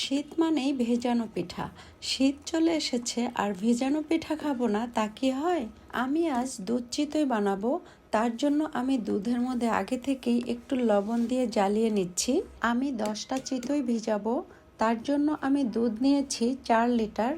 শীত মানেই ভেজানো পিঠা। শীত চলে এসেছে, আর ভেজানো পিঠা খাব না, তা কি হয়? আমি আজ দুধ চিতই বানাবো, তার জন্য আমি দুধের মধ্যে আগে থেকেই একটু লবণ দিয়ে জ্বালিয়ে নিচ্ছি। আমি দশটা চিতই ভিজাবো, তার জন্য আমি দুধ নিয়েছি চার লিটার।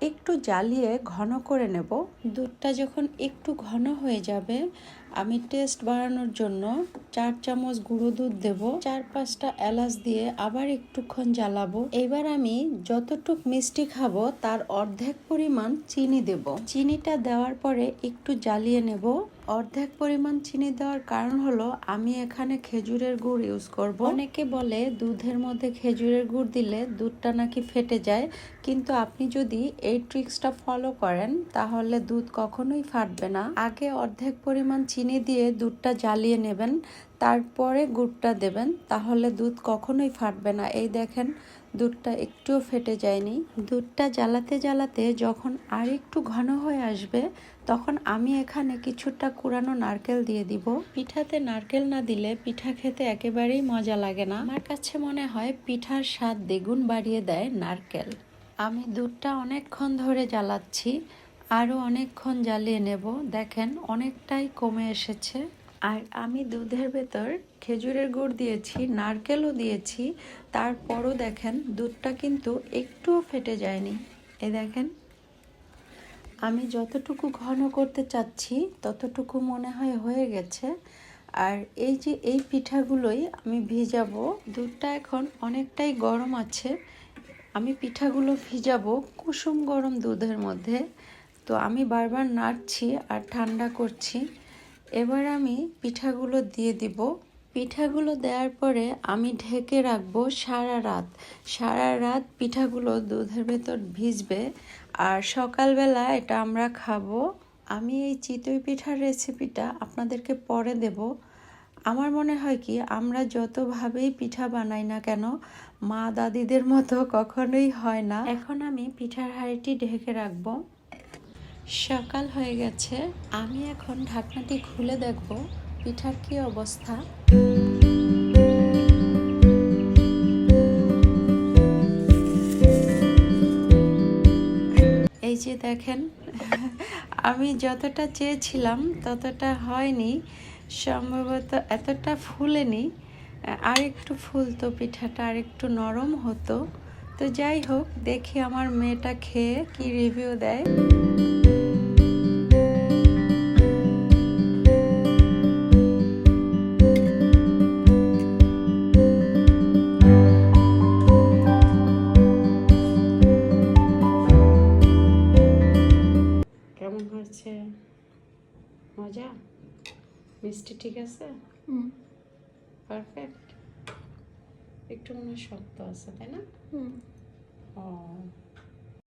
একটু জ্বালিয়ে ঘন করে নেব। দুধটা যখন একটু ঘন হয়ে যাবে, আমি টেস্ট বাড়ানোর জন্য চার চামচ গুঁড়ো দুধ দেব। চার পাঁচটা এলাচ দিয়ে আবার একটুক্ষণ জ্বালাবো। এবার আমি যতটুক মিষ্টি খাব, তার অর্ধেক পরিমাণ চিনি দেব। চিনিটা দেওয়ার পরে একটু জ্বালিয়ে নেব। অর্ধেক পরিমাণ চিনি দেওয়ার কারণ হলো আমি এখানে খেজুরের গুড় ইউজ করব। অনেকে বলে দুধের মধ্যে খেজুরের গুড় দিলে দুধটা নাকি ফেটে যায়, কিন্তু আপনি যদি এই ট্রিক্সটা ফলো করেন, তাহলে দুধ কখনোই ফাটবে না। আগে অর্ধেক পরিমাণ চিনি দিয়ে দুধটা জ্বালিয়ে নেবেন তারপরে গুড়টা দেবেন, তাহলে দুধ কখনোই ফাটবে না। এই দেখেন, দুধটা একটুও ফেটে যায়নি। দুধটা জ্বালাতে জ্বালাতে যখন আর একটু ঘন হয়ে আসবে, তখন আমি এখানে কিছুটা কুড়ানো নারকেল দিয়ে দিব। পিঠাতে নারকেল না দিলে পিঠা খেতে একেবারেই মজা লাগে না। আমার কাছে মনে হয় পিঠার স্বাদ দ্বিগুণ বাড়িয়ে দেয় নারকেল। আমি দুধটা অনেকক্ষণ ধরে জ্বালাচ্ছি, আরও অনেকক্ষণ জ্বালিয়ে নেব। দেখেন, অনেকটাই কমে এসেছে। আর আমি দুধের ভেতর খেজুরের গুড় দিয়েছি, নারকেলও দিয়েছি, তারপরও দেখেন দুধটা কিন্তু একটুও ফেটে যায়নি। এ দেখেন, আমি যতটুকু ঘন করতে চাচ্ছি ততটুকু মনে হয় হয়ে গেছে। আর এই যে এই পিঠাগুলোই আমি ভিজাবো, দুধটা এখন অনেকটাই গরম আছে, আমি পিঠাগুলো ভিজাবো কুসুম গরম দুধের মধ্যে। তো আমি বারবার নাড়ছি আর ঠান্ডা করছি। এবার আমি পিঠাগুলো দিয়ে দিব। পিঠাগুলো দেওয়ার পরে আমি ঢেকে রাখব সারা রাত। সারা রাত পিঠাগুলো দুধের ভেতর ভিজবে। আর সকালবেলা এটা আমরা খাব। আমি এই চিতই পিঠার রেসিপিটা আপনাদেরকে পরে দেব। আমার মনে হয় কি, আমরা যতভাবেই পিঠা বানাই না কেন মা দাদিদের মতো কখনোই হয় না। এখন আমি পিঠার হাঁড়িটি ঢেকে রাখব। সকাল হয়ে গেছে। আমি এখন ঢাকনাটি খুলে দেখব পিঠার কি অবস্থা। এই যে দেখেন, আমি যতটা চেয়েছিলাম ততটা হয়নি, সম্ভবত এতটা ফুলেনি। আর একটু ফুলতো পিঠাটা আর একটু নরম হতো। তো যাই হোক দেখি আমার মেয়েটা খেয়ে কি রিভিউ দেয়। কেমন হচ্ছে মজা? মিষ্টি ঠিক আছে? পারফেক্ট একটু মনে শক্ত আছে তাই না? হুম। ও।